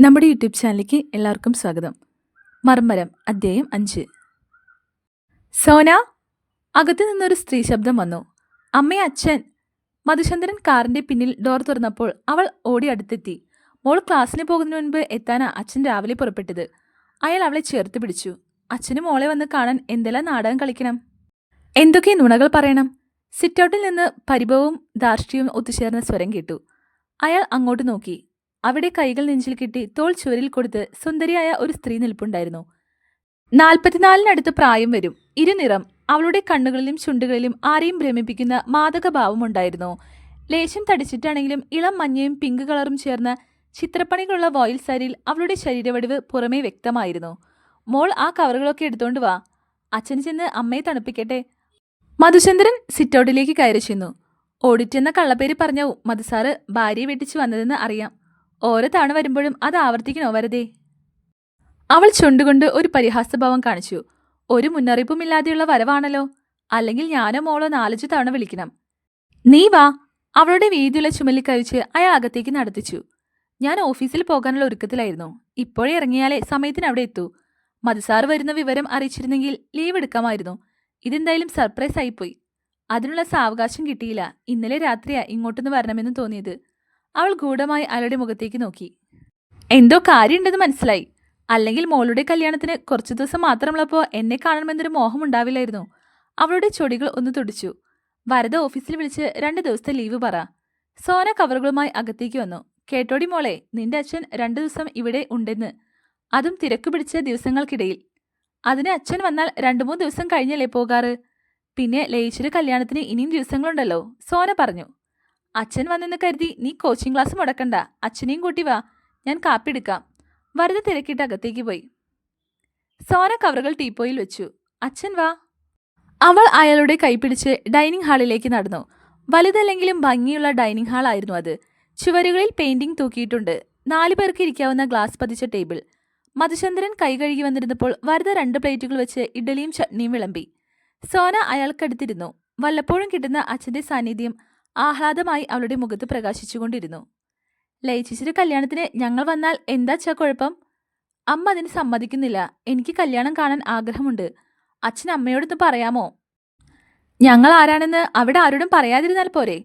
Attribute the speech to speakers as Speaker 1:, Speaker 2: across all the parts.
Speaker 1: നമ്മുടെ യൂട്യൂബ് ചാനലിലേക്ക് എല്ലാവർക്കും സ്വാഗതം. മർമ്മരം അധ്യായം അഞ്ച്. സോന അകത്തു നിന്നൊരു സ്ത്രീ ശബ്ദം വന്നു. അമ്മേ അച്ഛൻ. മധുചന്ദ്രൻ കാറിന്റെ പിന്നിൽ ഡോർ തുറന്നപ്പോൾ അവൾ ഓടി അടുത്തെത്തി. മോൾ ക്ലാസ്സിന് പോകുന്നതിന് മുൻപ് എത്താനാ അച്ഛൻ രാവിലെ പുറപ്പെട്ടത്. അയാൾ അവളെ ചേർത്ത് പിടിച്ചു. അച്ഛന് മോളെ വന്ന് കാണാൻ എന്തെല്ലാം നാടകം കളിക്കണം? എന്തൊക്കെ നുണകൾ പറയണം? സിറ്റൗട്ടിൽ നിന്ന് പരിഭവവും ധാർഷ്ട്യവും ഒത്തുചേർന്ന സ്വരം കേട്ടു. അയാൾ അങ്ങോട്ട് നോക്കി. അവിടെ കൈകൾ നെഞ്ചിൽ കിട്ടി തോൾ ചുവരിൽ കൊടുത്ത് സുന്ദരിയായ ഒരു സ്ത്രീ നിൽപ്പുണ്ടായിരുന്നു. നാൽപ്പത്തിനാലിനടുത്ത് പ്രായം വരും. ഇരുനിറം. അവളുടെ കണ്ണുകളിലും ചുണ്ടുകളിലും ആരെയും ഭ്രമിപ്പിക്കുന്ന മാദകഭാവമുണ്ടായിരുന്നു ലേശം തടിച്ചിട്ടാണെങ്കിലും ഇളം മഞ്ഞയും പിങ്ക് കളറും ചേർന്ന ചിത്രപ്പണികളുള്ള വോയിൽ സാരിയിൽ അവളുടെ ശരീരവടിവ് പുറമേ വ്യക്തമായിരുന്നു. മോൾ ആ കവറുകളൊക്കെ എടുത്തോണ്ട് വാ. അച്ഛൻ ചെന്ന് അമ്മയെ തണുപ്പിക്കട്ടെ. മധുചന്ദ്രൻ സിറ്റൗട്ടിലേക്ക് കയറി ചെന്നു. ഓഡിറ്റ് എന്ന കള്ളപ്പേര് പറഞ്ഞു മധുസാറ് ഭാര്യയെ വെട്ടിച്ചു വന്നതെന്ന് അറിയാം. ഓരോ തവണ വരുമ്പോഴും അത് ആവർത്തിക്കണോ വരതേ? അവൾ ചുണ്ടുകൊണ്ട് ഒരു പരിഹാസഭാവം കാണിച്ചു. ഒരു മുന്നറിയിപ്പുമില്ലാതെയുള്ള വരവാണല്ലോ. അല്ലെങ്കിൽ ഞാനോ മോളോ നാലഞ്ചു തവണ വിളിക്കണം. നീ വാ. അവളുടെ വീതിയുള്ള ചുമലിൽ കഴിച്ച് അയാൾ അകത്തേക്ക് നടത്തിച്ചു. ഞാൻ ഓഫീസിൽ പോകാനുള്ള ഒരുക്കത്തിലായിരുന്നു. ഇപ്പോഴേ ഇറങ്ങിയാലേ സമയത്തിന് അവിടെ എത്തൂ. മതിസാർ വരുന്ന വിവരം അറിയിച്ചിരുന്നെങ്കിൽ ലീവ് എടുക്കാമായിരുന്നു. ഇതെന്തായാലും സർപ്രൈസ് ആയിപ്പോയി അതിനുള്ള സാവകാശം കിട്ടിയില്ല. ഇന്നലെ രാത്രിയാ ഇങ്ങോട്ടൊന്ന് വരണമെന്ന് തോന്നിയത്. അവൾ ഗൂഢമായി അയാളുടെ മുഖത്തേക്ക് നോക്കി. എന്തോ കാര്യമുണ്ടെന്ന് മനസ്സിലായി. അല്ലെങ്കിൽ മോളുടെ കല്യാണത്തിന് കുറച്ചു ദിവസം മാത്രമുള്ളപ്പോൾ എന്നെ കാണണമെന്നൊരു മോഹം ഉണ്ടാവില്ലായിരുന്നു. അവളുടെ ചൊടികൾ ഒന്ന് തുടിച്ചു. വരദ ഓഫീസിൽ വിളിച്ച് രണ്ട് ദിവസത്തെ ലീവ് പറ. സോന കവറുകളുമായി അകത്തേക്ക് വന്നു. കേട്ടോടി മോളെ നിന്റെ അച്ഛൻ രണ്ടു ദിവസം ഇവിടെ ഉണ്ടെന്ന്. അതും തിരക്ക് പിടിച്ച ദിവസങ്ങൾക്കിടയിൽ. അതിന് അച്ഛൻ വന്നാൽ രണ്ടു മൂന്ന് ദിവസം കഴിഞ്ഞല്ലേ പോകാറ്? പിന്നെ ലയിച്ചൊരു കല്യാണത്തിന് ഇനിയും ദിവസങ്ങളുണ്ടല്ലോ സോന പറഞ്ഞു. അച്ഛൻ വന്നെന്ന് കരുതി നീ കോച്ചിങ് ക്ലാസ് മുടക്കണ്ട. അച്ഛനെയും കൂട്ടി വാ. ഞാൻ കാപ്പിയെടുക്കാം വറുത തിരക്കിട്ട് അകത്തേക്ക് പോയി. സോന കവറുകൾ ടീപ്പോയിൽ വെച്ചു. അച്ഛൻ വാ. അവൾ അയാളുടെ കൈപിടിച്ച് ഡൈനിങ് ഹാളിലേക്ക് നടന്നു. വലുതല്ലെങ്കിലും ഭംഗിയുള്ള ഡൈനിങ് ഹാൾ ആയിരുന്നു അത്. ചുവരുകളിൽ പെയിന്റിംഗ് തൂക്കിയിട്ടുണ്ട്. നാലു പേർക്ക് ഇരിക്കാവുന്ന ഗ്ലാസ് പതിച്ച ടേബിൾ. മധുചന്ദ്രൻ കൈ കഴുകി വന്നിരുന്നപ്പോൾ വറുത രണ്ട് പ്ലേറ്റുകൾ വെച്ച് ഇഡലിയും ചട്നിയും വിളമ്പി. സോന അയാൾക്കടുത്തിരുന്നു. വല്ലപ്പോഴും കിട്ടുന്ന അച്ഛന്റെ സാന്നിധ്യം ആഹ്ലാദമായി അവളുടെ മുഖത്ത് പ്രകാശിച്ചുകൊണ്ടിരുന്നു. ലയിച്ചിച്ചൊരു കല്യാണത്തിന് ഞങ്ങൾ വന്നാൽ എന്താ ചാ കുഴപ്പം? അമ്മ അതിന് സമ്മതിക്കുന്നില്ല. എനിക്ക് കല്യാണം കാണാൻ ആഗ്രഹമുണ്ട്. അച്ഛൻ അമ്മയോടൊന്ന് പറയാമോ? ഞങ്ങൾ ആരാണെന്ന് അവിടെ ആരോടും പറയാതിരുന്നാൽ പോരെ.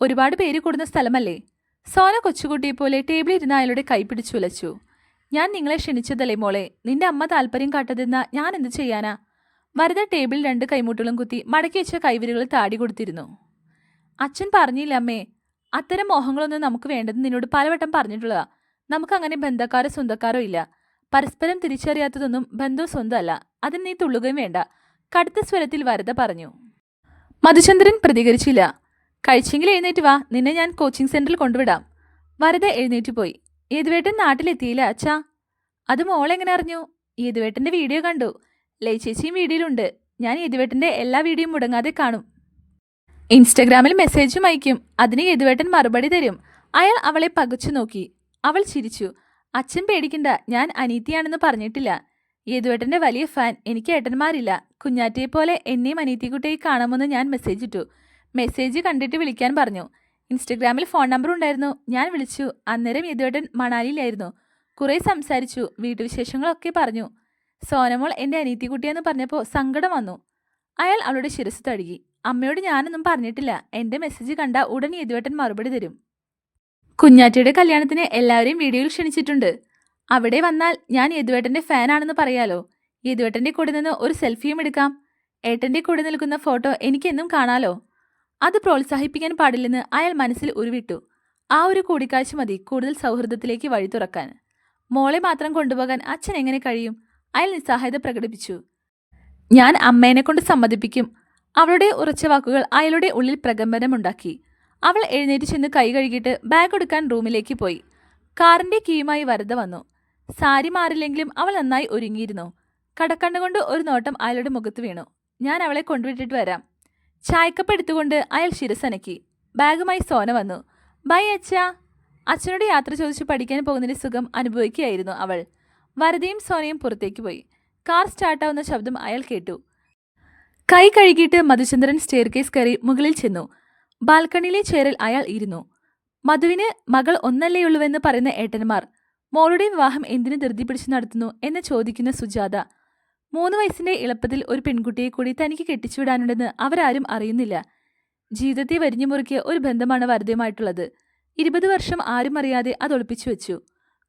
Speaker 1: ഒരുപാട് പേര് കൂടുന്ന സ്ഥലമല്ലേ. സോന കൊച്ചുകുട്ടിയെ പോലെ ടേബിളിൽ ഇരുന്ന അയാളുടെ കൈ പിടിച്ചു ഉലച്ചു. ഞാൻ നിങ്ങളെ ക്ഷണിച്ചതല്ലേ മോളെ? നിന്റെ അമ്മ താല്പര്യം കാട്ടതെന്ന ഞാൻ എന്ത് ചെയ്യാനാ? വരത ടേബിളിൽ രണ്ട് കൈമുട്ടുകളും കുത്തി മടക്കി വെച്ച കൈവിരകളിൽ താടി കൊടുത്തിരുന്നു. അച്ഛൻ പറഞ്ഞില്ല അമ്മേ അത്തരം മോഹങ്ങളൊന്നും നമുക്ക് വേണ്ടെന്ന് നിന്നോട് പലവട്ടം പറഞ്ഞിട്ടുള്ളതാ. നമുക്ക് അങ്ങനെ ബന്ധക്കാരോ സ്വന്തക്കാരോ ഇല്ല. പരസ്പരം തിരിച്ചറിയാത്തതൊന്നും ബന്ധവും സ്വന്തമല്ല. അതിന് നീ തുള്ളുകയും വേണ്ട. കടുത്ത സ്വരത്തിൽ വരത പറഞ്ഞു. മധുചന്ദ്രൻ പ്രതികരിച്ചില്ല. കഴിച്ചെങ്കിൽ എഴുന്നേറ്റ് വാ. നിന്നെ ഞാൻ കോച്ചിങ് സെന്ററിൽ കൊണ്ടുവിടാം. വരത എഴുന്നേറ്റ് പോയി. ഏതുവേട്ടൻ നാട്ടിലെത്തിയില്ല അച്ഛാ. അത് മോളെങ്ങനെ അറിഞ്ഞു? ഏതുവേട്ടന്റെ വീഡിയോ കണ്ടു. ലൈ ചേച്ചിയും വീഡിയോയിലുണ്ട്. ഞാൻ ഏതുവേട്ടന്റെ എല്ലാ വീഡിയോയും മുടങ്ങാതെ കാണും. ഇൻസ്റ്റഗ്രാമിൽ മെസ്സേജും അയക്കും. അതിന് യദുവേട്ടൻ മറുപടി തരും. അയാൾ അവളെ പകച്ചു നോക്കി. അവൾ ചിരിച്ചു. അച്ഛൻ പേടിക്കണ്ട. ഞാൻ അനീത്തിയാണെന്ന് പറഞ്ഞിട്ടില്ല. യദുവേട്ടന്റെ വലിയ ഫാൻ എനിക്ക് ഏട്ടന്മാരില്ല. കുഞ്ഞാറ്റയെ പോലെ എന്നെയും അനീത്തിക്കുട്ടിയെ കാണാമെന്ന് ഞാൻ മെസ്സേജ് ഇട്ടു. മെസ്സേജ് കണ്ടിട്ട് വിളിക്കാൻ പറഞ്ഞു. ഇൻസ്റ്റഗ്രാമിൽ ഫോൺ നമ്പർ ഉണ്ടായിരുന്നു. ഞാൻ വിളിച്ചു. അന്നേരം യദുവേട്ടൻ മണാലിയിലായിരുന്നു. കുറേ സംസാരിച്ചു. വീട്ടുവിശേഷങ്ങളൊക്കെ പറഞ്ഞു. സോനമോൾ എന്റെ അനീത്തിക്കുട്ടിയെന്ന് പറഞ്ഞപ്പോൾ സങ്കടം വന്നു. അയാൾ അവളുടെ ശിരസ് തഴുകി അമ്മയോട് ഞാനൊന്നും പറഞ്ഞിട്ടില്ല. എന്റെ മെസ്സേജ് കണ്ട ഉടൻ യദുവേട്ടൻ മറുപടി തരും. കുഞ്ഞാറ്റിയുടെ കല്യാണത്തിന് എല്ലാവരെയും വീഡിയോയിൽ ക്ഷണിച്ചിട്ടുണ്ട്. അവിടെ വന്നാൽ ഞാൻ യദുവേട്ടന്റെ ഫാനാണെന്ന് പറയാലോ. യദുവേട്ടന്റെ കൂടെ നിന്ന് ഒരു സെൽഫിയും എടുക്കാം. ഏട്ടന്റെ കൂടെ നിൽക്കുന്ന ഫോട്ടോ എനിക്കെന്നും കാണാലോ. അത് പ്രോത്സാഹിപ്പിക്കാൻ പാടില്ലെന്ന് അയാൾ മനസ്സിൽ ഉരുവിട്ടു. ആ ഒരു കൂടിക്കാഴ്ച മതി കൂടുതൽ സൗഹൃദത്തിലേക്ക് വഴി തുറക്കാൻ. മോളെ മാത്രം കൊണ്ടുപോകാൻ അച്ഛൻ എങ്ങനെ കഴിയും? അയാൾ നിസ്സഹായത പ്രകടിപ്പിച്ചു. ഞാൻ അമ്മേനെ കൊണ്ട് സമ്മതിപ്പിക്കും. അവളുടെ ഉറച്ച വാക്കുകൾ അയാളുടെ ഉള്ളിൽ പ്രകമ്പനമുണ്ടാക്കി. അവൾ എഴുന്നേറ്റ് ചെന്ന് കൈ കഴുകിയിട്ട് ബാഗ് എടുക്കാൻ റൂമിലേക്ക് പോയി. കാറിന്റെ കീയുമായി വരത വന്നു. സാരി മാറില്ലെങ്കിലും അവൾ നന്നായി ഒരുങ്ങിയിരുന്നു. കടക്കണ്ണുകൊണ്ട് ഒരു നോട്ടം അയാളുടെ മുഖത്ത് വീണു. ഞാൻ അവളെ കൊണ്ടുവിട്ടിട്ട് വരാം. ചായക്കപ്പ് എടുത്തുകൊണ്ട് അയാൾ ശിരസനക്കി. ബാഗുമായി സോന വന്നു. ബൈ അച്ഛ. അച്ഛനോട് യാത്ര ചോദിച്ച് പഠിക്കാൻ പോകുന്നതിന്റെ സുഖം അനുഭവിക്കുകയായിരുന്നു അവൾ. വരതയും സോനയും പുറത്തേക്ക് പോയി. കാർ സ്റ്റാർട്ടാവുന്ന ശബ്ദം അയാൾ കേട്ടു. കൈ കഴുകിയിട്ട് മധുചന്ദ്രൻ സ്റ്റെയർ കേസ് കയറി മുകളിൽ ചെന്നു. ബാൽക്കണിയിലെ ചേരൽ അയാൾ ഇരുന്നു. മധുവിന് മകൾ ഒന്നല്ലേയുള്ളൂവെന്ന് പറയുന്ന ഏട്ടന്മാർ മോളുടെ വിവാഹം എന്തിനു ധൃതി പിടിച്ചു നടത്തുന്നു എന്ന് ചോദിക്കുന്ന സുജാത മൂന്ന് വയസ്സിന്റെ എളുപ്പത്തിൽ ഒരു പെൺകുട്ടിയെ കൂടി തനിക്ക് കെട്ടിച്ചുവിടാനുണ്ടെന്ന് അവരാരും അറിയുന്നില്ല. ജീവിതത്തെ വരിഞ്ഞു മുറുക്കിയ ഒരു ബന്ധമാണ് വരുതയുമായിട്ടുള്ളത് ഇരുപത് വർഷം ആരും അറിയാതെ അത് ഒളിപ്പിച്ചു വെച്ചു.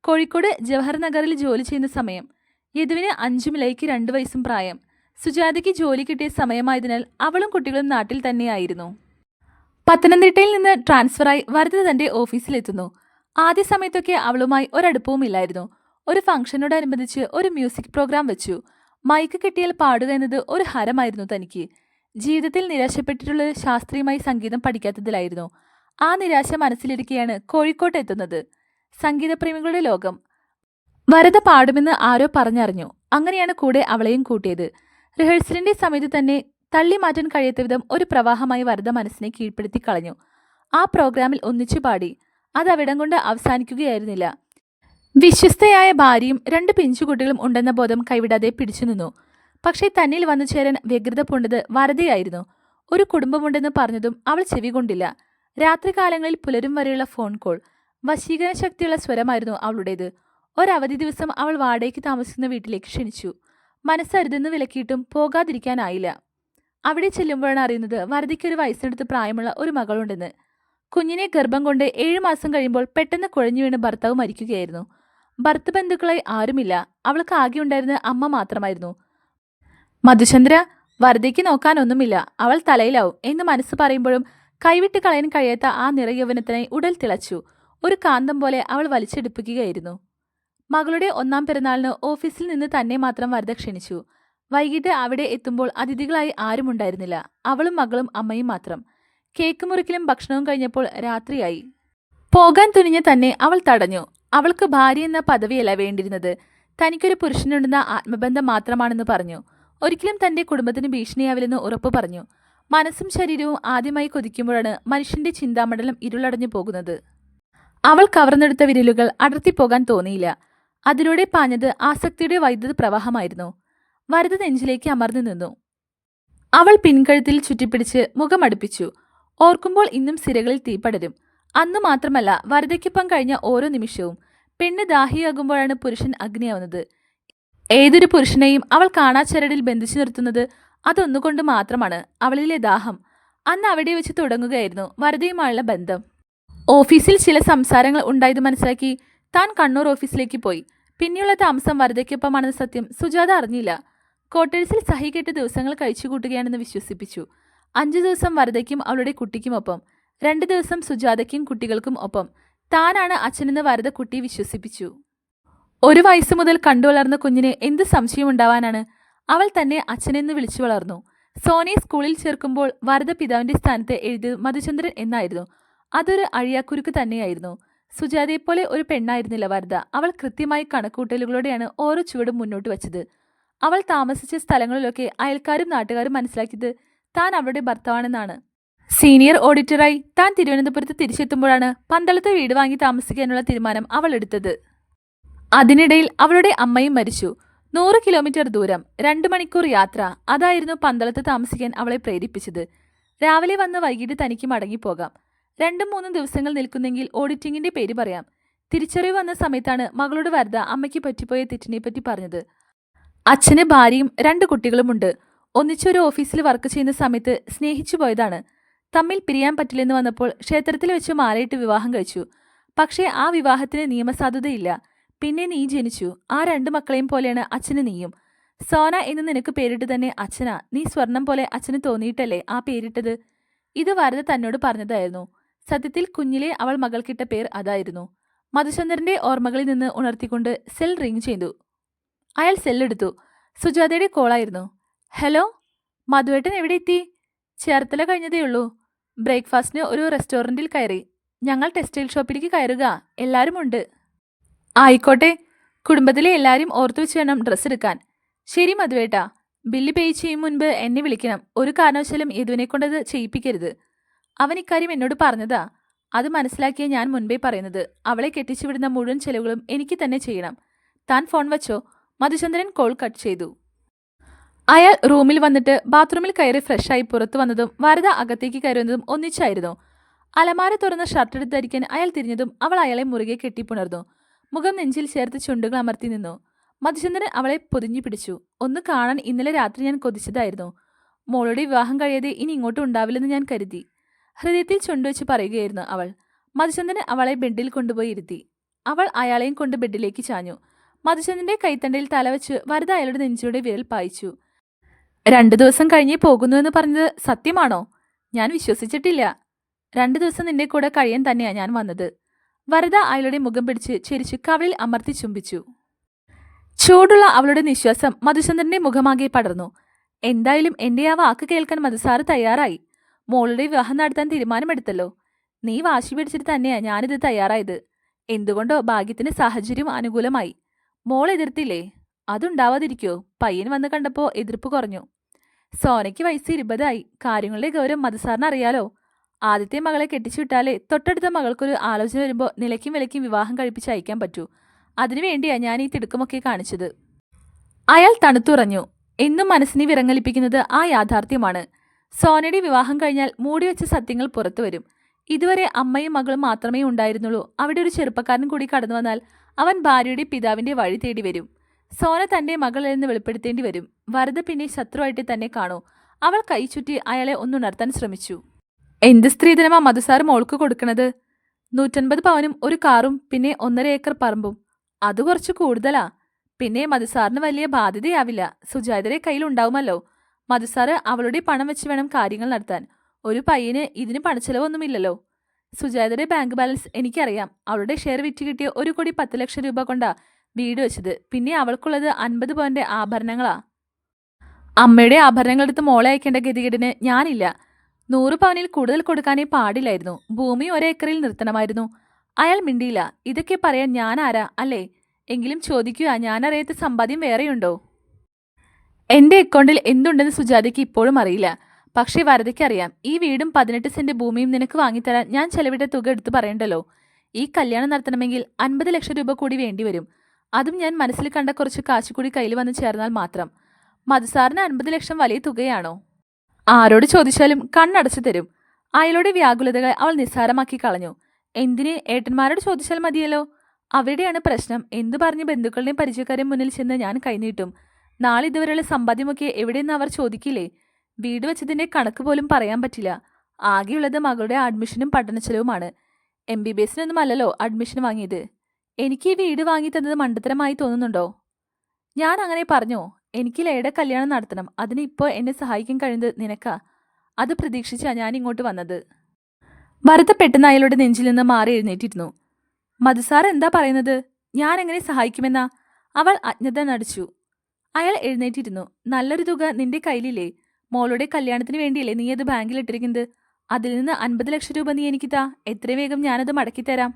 Speaker 1: കോഴിക്കോട് ജവഹർ നഗറിൽ ജോലി ചെയ്യുന്ന സമയം യദുവിന് അഞ്ചും ലൈക്ക് രണ്ടു വയസ്സും പ്രായം. സുജാതയ്ക്ക് ജോലി കിട്ടിയ സമയമായതിനാൽ അവളും കുട്ടികളും നാട്ടിൽ തന്നെയായിരുന്നു. പത്തനംതിട്ടയിൽ നിന്ന് ട്രാൻസ്ഫറായി വരദ തന്റെ ഓഫീസിലെത്തുന്നു. ആദ്യ സമയത്തൊക്കെ അവളുമായി ഒരടുപ്പവും ഇല്ലായിരുന്നു ഒരു ഫംഗ്ഷനോടനുബന്ധിച്ച് ഒരു മ്യൂസിക് പ്രോഗ്രാം വെച്ചു. മൈക്ക് കിട്ടിയാൽ പാടുക എന്നത് ഒരു ഹരമായിരുന്നു തനിക്ക്. ജീവിതത്തിൽ നിരാശപ്പെട്ടിട്ടുള്ള ശാസ്ത്രീയമായി സംഗീതം പഠിക്കാത്തതിലായിരുന്നു. ആ നിരാശ മനസ്സിലിരിക്കെയാണ് കോഴിക്കോട്ട് എത്തുന്നത്. സംഗീതപ്രേമികളുടെ ലോകം. വരത പാടുമെന്ന് ആരോ പറഞ്ഞറിഞ്ഞു. അങ്ങനെയാണ് കൂടെ അവളെയും കൂട്ടിയത്. റിഹേഴ്സലിന്റെ സമയത്ത് തന്നെ തള്ളി മാറ്റാൻ കഴിയാത്ത വിധം ഒരു പ്രവാഹമായി വരദ മനസ്സിനെ കീഴ്പ്പെടുത്തി കളഞ്ഞു. ആ പ്രോഗ്രാമിൽ ഒന്നിച്ചു പാടി. അത് അവിടം കൊണ്ട് അവസാനിക്കുകയായിരുന്നില്ല. വിശ്വസ്തയായ ഭാര്യയും രണ്ട് പിഞ്ചുകുട്ടികളും ഉണ്ടെന്ന ബോധം കൈവിടാതെ പിടിച്ചു നിന്നു. പക്ഷേ തന്നിൽ വന്നു ചേരാൻ വ്യഗ്രത പൂണ്ടത് വരതയായിരുന്നു. ഒരു കുടുംബമുണ്ടെന്ന് പറഞ്ഞതും അവൾ ചെവി ചെവികൊണ്ടില്ല രാത്രികാലങ്ങളിൽ പുലരും വരെയുള്ള ഫോൺ കോൾ വശീകരണ ശക്തിയുള്ള സ്വരമായിരുന്നു അവളുടേത്. ഒരവധി ദിവസം അവൾ വാടകയ്ക്ക് താമസിക്കുന്ന വീട്ടിലേക്ക് ക്ഷണിച്ചു. മനസ്സരുതെന്ന് വിലക്കിയിട്ടും പോകാതിരിക്കാനായില്ല. അവിടെ ചെല്ലുമ്പോഴാണ് അറിയുന്നത് വരതിക്കൊരു വയസ്സിനടുത്ത് പ്രായമുള്ള ഒരു മകളുണ്ടെന്ന്. കുഞ്ഞിനെ ഗർഭം കൊണ്ട് ഏഴു മാസം കഴിയുമ്പോൾ പെട്ടെന്ന് കുഴഞ്ഞു വീണ് ഭർത്താവ് മരിക്കുകയായിരുന്നു. ഭർത്ത ബന്ധുക്കളായി ആരുമില്ല. അവൾക്ക് ആകെ ഉണ്ടായിരുന്ന അമ്മ മാത്രമായിരുന്നു. മധുചന്ദ്ര വരതയ്ക്ക് നോക്കാനൊന്നുമില്ല. അവൾ തലയിലാവും എന്ന് മനസ്സ് പറയുമ്പോഴും കൈവിട്ട് കളയാൻ കഴിയാത്ത ആ നിറയൗവനത്തിനായി ഉടൽ തിളച്ചു. ഒരു കാന്തം പോലെ അവൾ വലിച്ചെടുപ്പിക്കുകയായിരുന്നു. മകളുടെ ഒന്നാം പിറന്നാളിന് ഓഫീസിൽ നിന്ന് തന്നെ മാത്രം വരദ ക്ഷണിച്ചു. വൈകിട്ട് അവിടെ എത്തുമ്പോൾ അതിഥികളായി ആരുമുണ്ടായിരുന്നില്ല അവളും മകളും അമ്മയും മാത്രം. കേക്ക് മുറിക്കലും ഭക്ഷണവും കഴിഞ്ഞപ്പോൾ രാത്രിയായി. പോകാൻ തുനിഞ്ഞ തന്നെ അവൾ തടഞ്ഞു. അവൾക്ക് ഭാര്യ എന്ന പദവിയല്ല വേണ്ടിയിരുന്നത്. തനിക്കൊരു പുരുഷനുണ്ടെന്ന ആത്മബന്ധം മാത്രമാണെന്ന് പറഞ്ഞു. ഒരിക്കലും തന്റെ കുടുംബത്തിന് ഭീഷണിയാവില്ലെന്ന് ഉറപ്പു പറഞ്ഞു. മനസ്സും ശരീരവും ആദ്യമായി കൊതിക്കുമ്പോഴാണ് മനുഷ്യന്റെ ചിന്താമണ്ഡലം ഇരുളടഞ്ഞു പോകുന്നത്. അവൾ കവർന്നെടുത്ത വിരലുകൾ അടർത്തിപ്പോകാൻ തോന്നിയില്ല. അതിലൂടെ പാഞ്ഞത് ആസക്തിയുടെ വൈദ്യുത പ്രവാഹമായിരുന്നു. വരത് നെഞ്ചിലേക്ക് അമർന്നു നിന്നു. അവൾ പിൻകഴുത്തിൽ ചുറ്റിപ്പിടിച്ച് മുഖമടുപ്പിച്ചു ഓർക്കുമ്പോൾ ഇന്നും സിരകളിൽ തീപ്പടരും. അന്ന് മാത്രമല്ല വരതയ്ക്കൊപ്പം കഴിഞ്ഞ ഓരോ നിമിഷവും പെണ്ണ് ദാഹിയാകുമ്പോഴാണ് പുരുഷൻ അഗ്നിയാവുന്നത്. ഏതൊരു പുരുഷനെയും അവൾ കാണാച്ചരടിൽ ബന്ധിച്ചു നിർത്തുന്നത് അതൊന്നുകൊണ്ട് മാത്രമാണ് അവളിലെ ദാഹം. അന്ന് അവിടെ വെച്ച് തുടങ്ങുകയായിരുന്നു വരതയുമായുള്ള ബന്ധം. ഓഫീസിൽ ചില സംസാരങ്ങൾ ഉണ്ടായത് മനസ്സിലാക്കി താൻ കണ്ണൂർ ഓഫീസിലേക്ക് പോയി. പിന്നെയുള്ള താമസം വരതയ്ക്കൊപ്പമാണെന്ന സത്യം സുജാത അറിഞ്ഞില്ല. ക്വാർട്ടേഴ്സിൽ സഹികെട്ട് ദിവസങ്ങൾ കഴിച്ചുകൂട്ടുകയാണെന്ന് വിശ്വസിപ്പിച്ചു. അഞ്ചു ദിവസം വരദയ്ക്കും അവളുടെ കുട്ടിക്കും ഒപ്പം രണ്ട് ദിവസം സുജാതയ്ക്കും കുട്ടികൾക്കും ഒപ്പം. താനാണ് അച്ഛനെന്ന് വരദ കുട്ടി വിശ്വസിപ്പിച്ചു. ഒരു വയസ്സ് മുതൽ കണ്ടു വളർന്ന കുഞ്ഞിന് എന്ത് സംശയമുണ്ടാവാനാണ്? അവൾ തന്നെ അച്ഛനെന്ന് വിളിച്ചു വളർന്നു. സോനി സ്കൂളിൽ ചേർക്കുമ്പോൾ വരദ പിതാവിന്റെ സ്ഥാനത്ത് എഴുതിയത് മധുചന്ദ്രൻ എന്നായിരുന്നു. അതൊരു അഴിയാക്കുരുക്ക് തന്നെയായിരുന്നു. സുജാതയെപ്പോലെ ഒരു പെണ്ണായിരുന്നില്ല വരദ. അവൾ കൃത്യമായി കണക്കൂട്ടലുകളോടെയാണ് ഓരോ ചുവടും മുന്നോട്ട് വച്ചത്. അവൾ താമസിച്ച സ്ഥലങ്ങളിലൊക്കെ അയൽക്കാരും നാട്ടുകാരും മനസ്സിലാക്കിയത് താൻ അവളുടെ ഭർത്താവാണെന്നാണ്. സീനിയർ ഓഡിറ്ററായി താൻ തിരുവനന്തപുരത്ത് തിരിച്ചെത്തുമ്പോഴാണ് പന്തളത്ത് വീട് വാങ്ങി താമസിക്കാനുള്ള തീരുമാനം അവൾ എടുത്തത്. അതിനിടയിൽ അവളുടെ അമ്മയും മരിച്ചു. നൂറ് കിലോമീറ്റർ ദൂരം രണ്ട് മണിക്കൂർ യാത്ര അതായിരുന്നു പന്തളത്ത് താമസിക്കാൻ അവളെ പ്രേരിപ്പിച്ചത്. രാവിലെ വന്ന് വൈകിട്ട് തനിക്ക് മടങ്ങിപ്പോകാം. രണ്ടും മൂന്നും ദിവസങ്ങൾ നിൽക്കുന്നെങ്കിൽ ഓഡിറ്റിങ്ങിന്റെ പേര് പറയാം. തിരിച്ചറിവ് വന്ന സമയത്താണ് മകളോട് വരദ അമ്മയ്ക്ക് പറ്റിപ്പോയ തെറ്റിനെ പറ്റി പറഞ്ഞത്. അച്ഛന് ഭാര്യയും രണ്ട് കുട്ടികളുമുണ്ട്. ഒന്നിച്ചൊരു ഓഫീസിൽ വർക്ക് ചെയ്യുന്ന സമയത്ത് സ്നേഹിച്ചു പോയതാണ്. തമ്മിൽ പിരിയാൻ പറ്റില്ലെന്ന് വന്നപ്പോൾ ക്ഷേത്രത്തിൽ വെച്ച് മാലയിട്ട് വിവാഹം കഴിച്ചു. പക്ഷേ ആ വിവാഹത്തിന് നിയമസാധുതയില്ല. പിന്നെ നീ ജനിച്ചു. ആ രണ്ട് മക്കളെയും പോലെയാണ് അച്ഛന് നീയും. സോന എന്ന് നിനക്ക് പേരിട്ട് തന്നെ അച്ഛനാ. നീ സ്വർണം പോലെ അച്ഛന് തോന്നിയിട്ടല്ലേ ആ പേരിട്ടത്? ഇത് വരദ തന്നോട് പറഞ്ഞതായിരുന്നു. സത്യത്തിൽ കുഞ്ഞിലെ അവൾ മകൾക്കിട്ട പേർ അതായിരുന്നു. മധുചന്ദ്രന്റെ ഓർമ്മകളിൽ നിന്ന് ഉണർത്തിക്കൊണ്ട് സെൽ റിങ് ചെയ്തു. അയാൾ സെല്ലെടുത്തു സുജാതയുടെ കോളായിരുന്നു. ഹലോ മധുവേട്ടൻ എവിടെ എത്തി? ചേർത്തല കഴിഞ്ഞതേ ഉള്ളൂ. ബ്രേക്ക്ഫാസ്റ്റിന് ഒരു റെസ്റ്റോറന്റിൽ കയറി. ഞങ്ങൾ ടെക്സ്റ്റൈൽ ഷോപ്പിലേക്ക് കയറുക. എല്ലാവരും ഉണ്ട്. ആയിക്കോട്ടെ. കുടുംബത്തിലെ എല്ലാവരും ഓർത്തു വെച്ച് വേണം ഡ്രസ്സ് എടുക്കാൻ. ശരി മധുവേട്ട. ബില്ല് പേ ചെയ്യും മുൻപ് എന്നെ വിളിക്കണം. ഒരു കാരണവശാലും യദുവിനെ കൊണ്ടത് ചെയ്യിപ്പിക്കരുത്. അവൻ ഇക്കാര്യം എന്നോട് പറഞ്ഞതാ. അത് മനസ്സിലാക്കിയ ഞാൻ മുൻപേ പറയുന്നത്. അവളെ കെട്ടിച്ചുവിടുന്ന മുഴുവൻ ചെലവുകളും എനിക്ക് തന്നെ ചെയ്യണം. താൻ ഫോൺ വച്ചോ? മധുചന്ദ്രൻ കോൾ കട്ട് ചെയ്തു. അയാൾ റൂമിൽ വന്നിട്ട് ബാത്റൂമിൽ കയറി ഫ്രഷായി പുറത്തു വന്നതും വരദ അകത്തേക്ക് കയറുന്നതും ഒന്നിച്ചായിരുന്നു. അലമാര തുറന്ന ഷർട്ട് എടുത്ത് ധരിക്കാൻ അയാൾ തിരിഞ്ഞതും അവൾ അയാളെ മുറുകെ കെട്ടിപ്പുണർന്നു. മുഖം നെഞ്ചിൽ ചേർത്ത് ചുണ്ടുകൾ അമർത്തി നിന്നു. മധുചന്ദ്രൻ അവളെ പൊതിഞ്ഞു പിടിച്ചു. ഒന്ന് കാണാൻ ഇന്നലെ രാത്രി ഞാൻ കൊതിച്ചതായിരുന്നു. മോളുടെ വിവാഹം കഴിയാതെ ഇനി ഇങ്ങോട്ടും ഉണ്ടാവില്ലെന്ന് ഞാൻ കരുതി. ഹൃദയത്തിൽ ചുണ്ടുവെച്ച് പറയുകയായിരുന്നു അവൾ. മധുചന്ദ്രൻ അവളെ ബെഡിൽ കൊണ്ടുപോയി ഇരുത്തി. അവൾ അയാളെയും കൊണ്ട് ബെഡിലേക്ക് ചാഞ്ഞു. മധുചന്ദ്രന്റെ കൈത്തണ്ടയിൽ തലവെച്ച് വരത അയാളുടെ നെഞ്ചിലൂടെ വിരൽ പായിച്ചു. രണ്ടു ദിവസം കഴിഞ്ഞേ പോകുന്നുവെന്ന് പറഞ്ഞത് സത്യമാണോ? ഞാൻ വിശ്വസിച്ചിട്ടില്ല. രണ്ടു ദിവസം നിന്റെ കൂടെ കഴിയാൻ തന്നെയാണ് ഞാൻ വന്നത്. വരദ അയാളുടെ മുഖം പിടിച്ച് ചെരിച്ച് കവളിൽ അമർത്തി ചുംബിച്ചു. ചൂടുള്ള അവളുടെ നിശ്വാസം മധുചന്ദ്രന്റെ മുഖമാകെ പടർന്നു. എന്തായാലും എന്റെ ആ വാക്ക് കേൾക്കാൻ മധുസാറ് തയ്യാറായി. മോളുടെ വിവാഹം നടത്താൻ തീരുമാനമെടുത്തല്ലോ. നീ വാശി പിടിച്ചിട്ട് തന്നെയാ ഞാനിത് തയ്യാറായത്. എന്തുകൊണ്ടോ ഭാഗ്യത്തിന് സാഹചര്യം അനുകൂലമായി. മോൾ എതിർത്തില്ലേ? അതുണ്ടാവാതിരിക്കോ? പയ്യൻ വന്ന് കണ്ടപ്പോ എതിർപ്പ് കുറഞ്ഞു. സോനയ്ക്ക് വയസ്സ് ഇരുപതായി. കാര്യങ്ങളുടെ ഗൗരവം മധുസാറിന് അറിയാലോ. ആദ്യത്തെ മകളെ കെട്ടിച്ചുവിട്ടാലേ തൊട്ടടുത്ത മകൾക്കൊരു ആലോചന വരുമ്പോൾ നിലയ്ക്കും വിലയ്ക്കും വിവാഹം കഴിപ്പിച്ച് അയക്കാൻ പറ്റൂ. അതിനുവേണ്ടിയാ ഞാൻ ഈ തിടുക്കമൊക്കെ കാണിച്ചത്. അയാൾ തണുത്തുറഞ്ഞു. എന്നും മനസ്സിനെ വിറങ്ങലിപ്പിക്കുന്നത് ആ യാഥാർത്ഥ്യമാണ്. സോനയുടെ വിവാഹം കഴിഞ്ഞാൽ മൂടിവെച്ച സത്യങ്ങൾ പുറത്തു വരും. ഇതുവരെ അമ്മയും മകളും മാത്രമേ ഉണ്ടായിരുന്നുള്ളൂ. അവിടെ ഒരു ചെറുപ്പക്കാരൻ കൂടി കടന്നു വന്നാൽ അവൻ ഭാര്യയുടെ പിതാവിന്റെ വഴി തേടി വരും. സോന തന്റെ മകളിൽ നിന്ന് വെളിപ്പെടുത്തേണ്ടി വരും. വരദ പിന്നെ ശത്രുവായിട്ട് തന്നെ കാണൂ. അവൾ കൈ ചുറ്റി അയാളെ ഒന്നുണർത്താൻ ശ്രമിച്ചു. എന്ത് സ്ത്രീധനമാ മധുസാർ മോൾക്ക് കൊടുക്കണത്? നൂറ്റൻപത് പവനും ഒരു കാറും പിന്നെ ഒന്നര ഏക്കർ പറമ്പും. അത് കുറച്ച് കൂടുതലാ. പിന്നെ മധുസാറിന് വലിയ ബാധ്യതയാവില്ല. സുജാതരെ കയ്യിലുണ്ടാവുമല്ലോ മധുസാറ് അവളുടെ പണം വെച്ച് വേണം കാര്യങ്ങൾ നടത്താൻ. ഒരു പയ്യന് ഇതിന് പണച്ചെലവൊന്നുമില്ലല്ലോ. സുജാതയുടെ ബാങ്ക് ബാലൻസ് എനിക്കറിയാം. അവളുടെ ഷെയർ വിറ്റ് കിട്ടിയ ഒരു കോടി പത്ത് ലക്ഷം രൂപ കൊണ്ടാ വീട് വെച്ചത്. പിന്നെ അവൾക്കുള്ളത് അൻപത് പവന്റെ ആഭരണങ്ങളാ. അമ്മയുടെ ആഭരണങ്ങൾ എടുത്ത് മോളെ അയക്കേണ്ട ഗതികേടിന് ഞാനില്ല. നൂറ് പവനിൽ കൂടുതൽ കൊടുക്കാനേ പാടില്ലായിരുന്നു. ഭൂമി ഒരേക്കറിൽ നിർത്തണമായിരുന്നു. അയാൾ മിണ്ടിയില്ല. ഇതൊക്കെ പറയാൻ ഞാനാരാ അല്ലേ? എങ്കിലും ചോദിക്കുക ഞാനറിയാത്ത സമ്പാദ്യം വേറെയുണ്ടോ? എന്റെ അക്കൗണ്ടിൽ എന്തുണ്ടെന്ന് സുജാതയ്ക്ക് ഇപ്പോഴും അറിയില്ല. പക്ഷേ വരതയ്ക്ക് അറിയാം ഈ വീടും പതിനെട്ട് സെന്റ് ഭൂമിയും നിനക്ക് വാങ്ങിത്തരാൻ ഞാൻ ചെലവിട്ട തുക എടുത്തു പറയണ്ടല്ലോ? ഈ കല്യാണം നടത്തണമെങ്കിൽ അൻപത് ലക്ഷം രൂപ കൂടി വേണ്ടിവരും അതും ഞാൻ മനസ്സിൽ കണ്ട കുറച്ച് കാശ് കൂടി കയ്യിൽ വന്ന് ചേർന്നാൽ മാത്രം. മധുസാറിന് അൻപത് ലക്ഷം വലിയ തുകയാണോ? ആരോട് ചോദിച്ചാലും കണ്ണടച്ചു തരും. അയാളുടെ വ്യാകുലതകൾ അവൾ നിസ്സാരമാക്കി കളഞ്ഞു. എന്തിന്? ഏട്ടന്മാരോട് ചോദിച്ചാൽ മതിയല്ലോ. അവിടെയാണ് പ്രശ്നം. എന്തു പറഞ്ഞ് ബന്ധുക്കളുടെയും പരിചയക്കാരെയും മുന്നിൽ ചെന്ന് ഞാൻ കൈനീട്ടും. നാളെ ഇതുവരെയുള്ള സമ്പാദ്യമൊക്കെ എവിടെയെന്ന് അവർ ചോദിക്കില്ലേ? വീട് വെച്ചതിന്റെ കണക്ക് പോലും പറയാൻ പറ്റില്ല. ആകെയുള്ളത് മകളുടെ അഡ്മിഷനും പഠനച്ചെലവുമാണ് എം ബി ബി എസിനൊന്നും അല്ലല്ലോ അഡ്മിഷൻ വാങ്ങിയത്. എനിക്ക് ഈ വീട് വാങ്ങി തന്നത് മണ്ടത്തരമായി തോന്നുന്നുണ്ടോ? ഞാൻ അങ്ങനെ പറഞ്ഞു. എനിക്ക് ലയുടെ കല്യാണം നടത്തണം. അതിന് ഇപ്പോൾ എന്നെ സഹായിക്കാൻ കഴിയുന്നത് നിനക്കാ. അത് പ്രതീക്ഷിച്ചാണ് ഞാൻ ഇങ്ങോട്ട് വന്നത്. ഭരത പെട്ടെന്ന് അയാളുടെ നെഞ്ചിൽ നിന്ന് മാറി എഴുന്നേറ്റിരുന്നു. മധുസാർ എന്താ പറയുന്നത്? ഞാൻ എങ്ങനെ സഹായിക്കുമെന്നാ? അവൾ അജ്ഞത നടിച്ചു. അയാൾ എഴുന്നേറ്റിരുന്നു. നല്ലൊരു തുക നിന്റെ കയ്യിലില്ലേ? മോളുടെ കല്യാണത്തിന് വേണ്ടിയല്ലേ നീ അത് ബാങ്കിൽ ഇട്ടിരിക്കുന്നത് അതിൽ നിന്ന് അൻപത് ലക്ഷം രൂപ നീ എനിക്ക് താ എത്രയും വേഗം ഞാനത് മടക്കിത്തരാം.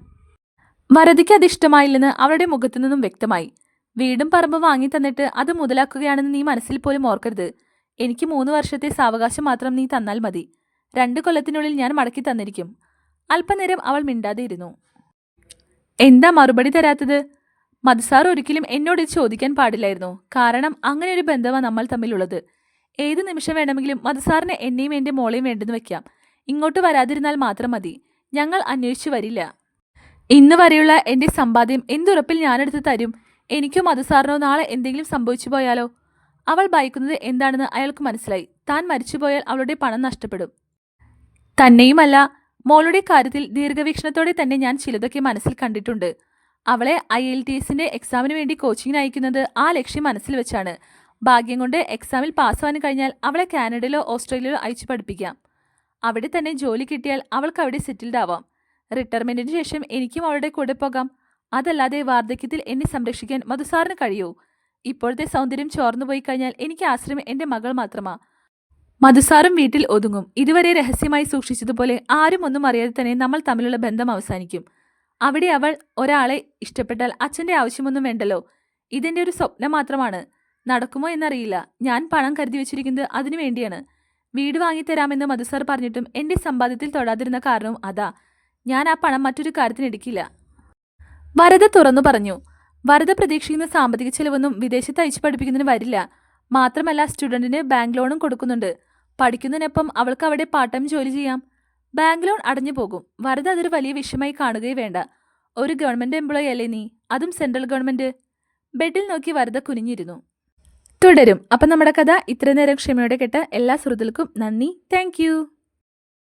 Speaker 1: വരതിക്ക് അത് ഇഷ്ടമായില്ലെന്ന് അവളുടെ മുഖത്തു നിന്നും വ്യക്തമായി. വീടും പറമ്പും വാങ്ങി തന്നിട്ട് അത് മുതലാക്കുകയാണെന്ന് നീ മനസ്സിൽ പോലും ഓർക്കരുത്. എനിക്ക് മൂന്ന് വർഷത്തെ സാവകാശം മാത്രം നീ തന്നാൽ മതി. രണ്ട് കൊല്ലത്തിനുള്ളിൽ ഞാൻ മടക്കി തന്നിരിക്കും. അല്പനേരം അവൾ മിണ്ടാതെ ഇരുന്നു. എന്താ മറുപടി തരാത്തത്? മധുസാർ ഒരിക്കലും എന്നോട് ചോദിക്കാൻ പാടില്ലായിരുന്നു. കാരണം അങ്ങനെ ഒരു ബന്ധമാണ് നമ്മൾ തമ്മിലുള്ളത്. ഏത് നിമിഷം വേണമെങ്കിലും മധുസാറിന് എന്നെയും എന്റെ മോളെയും വേണ്ടെന്ന് വെക്കാം. ഇങ്ങോട്ട് വരാതിരുന്നാൽ മാത്രം മതി. ഞങ്ങൾ അന്വേഷിച്ചു വരില്ല. ഇന്ന് വരെയുള്ള എന്റെ സമ്പാദ്യം എന്തുറപ്പിൽ ഞാനെടുത്ത് തരും? എനിക്കോ മധുസാറിനോ നാളെ എന്തെങ്കിലും സംഭവിച്ചു പോയാലോ? അവൾ ഭയക്കുന്നത് എന്താണെന്ന് അയാൾക്ക് മനസ്സിലായി. താൻ മരിച്ചുപോയാൽ അവളുടെ പണം നഷ്ടപ്പെടും. തന്നെയുമല്ല മോളുടെ കാര്യത്തിൽ ദീർഘവീക്ഷണത്തോടെ തന്നെ ഞാൻ ചിലതൊക്കെ മനസ്സിൽ കണ്ടിട്ടുണ്ട്. അവളെ ഐ എൽ ടി എസിന്റെ എക്സാമിന് വേണ്ടി കോച്ചിങ്ങിന് അയക്കുന്നത് ആ ലക്ഷ്യം മനസ്സിൽ വെച്ചാണ്. ഭാഗ്യം കൊണ്ട് എക്സാമിൽ പാസ്സാവാൻ കഴിഞ്ഞാൽ അവളെ കാനഡയിലോ ഓസ്ട്രേലിയയിലോ അയച്ചു പഠിപ്പിക്കാം. അവിടെ തന്നെ ജോലി കിട്ടിയാൽ അവൾക്ക് അവിടെ സെറ്റിൽഡ് ആവാം. റിട്ടയർമെന്റിന് ശേഷം എനിക്കും അവളുടെ കൂടെ പോകാം. അതല്ലാതെ വാർദ്ധക്യത്തിൽ എന്നെ സംരക്ഷിക്കാൻ മധുസാറിന് കഴിയൂ. ഇപ്പോഴത്തെ സൗന്ദര്യം ചോർന്നു പോയി കഴിഞ്ഞാൽ എനിക്ക് ആശ്രയം എന്റെ മകൾ മാത്രമാ. മധുസാറും വീട്ടിൽ ഒതുങ്ങും. ഇതുവരെ രഹസ്യമായി സൂക്ഷിച്ചതുപോലെ ആരും ഒന്നും അറിയാതെ തന്നെ നമ്മൾ തമ്മിലുള്ള ബന്ധം അവസാനിക്കും. അവിടെ അവൾ ഒരാളെ ഇഷ്ടപ്പെട്ടാൽ അച്ഛന്റെ ആവശ്യമൊന്നും വേണ്ടല്ലോ. ഇതെന്റെ ഒരു സ്വപ്നം മാത്രമാണ്. നടക്കുമോ എന്നറിയില്ല. ഞാൻ പണം കരുതി വെച്ചിരിക്കുന്നത് അതിനു വേണ്ടിയാണ്. വീട് വാങ്ങിത്തരാമെന്ന് മധുസാർ പറഞ്ഞിട്ടും എന്റെ സമ്പാദ്യത്തിൽ തൊടാതിരുന്ന കാരണവും അതാ. ഞാൻ ആ പണം മറ്റൊരു കാര്യത്തിന് എടുക്കില്ല. വരദ തുറന്നു പറഞ്ഞു. വരദ പ്രതീക്ഷിക്കുന്ന സാമ്പത്തിക ചെലവൊന്നും വിദേശത്ത് അയച്ചു പഠിപ്പിക്കുന്നതിന് വരില്ല. മാത്രമല്ല സ്റ്റുഡന്റിന് ബാങ്ക് ലോണും കൊടുക്കുന്നുണ്ട്. പഠിക്കുന്നതിനൊപ്പം അവൾക്ക് അവിടെ പാർട്ട് ടൈം ജോലി ചെയ്യാം. ബാങ്ക് ലോൺ അടഞ്ഞു പോകും. വരദ അതൊരു വലിയ വിഷയമായി കാണുകയേ വേണ്ട. ഒരു ഗവൺമെന്റ് എംപ്ലോയി അല്ലേ നീ? അതും സെൻട്രൽ ഗവൺമെന്റ്. ബെഡിൽ നോക്കി വരദ കുനിഞ്ഞിരുന്നു. തുടരും. അപ്പം നമ്മുടെ കഥ ഇത്ര നേരം ക്ഷമയോടെ കേട്ട എല്ലാ സുഹൃത്തുക്കൾക്കും നന്ദി. താങ്ക്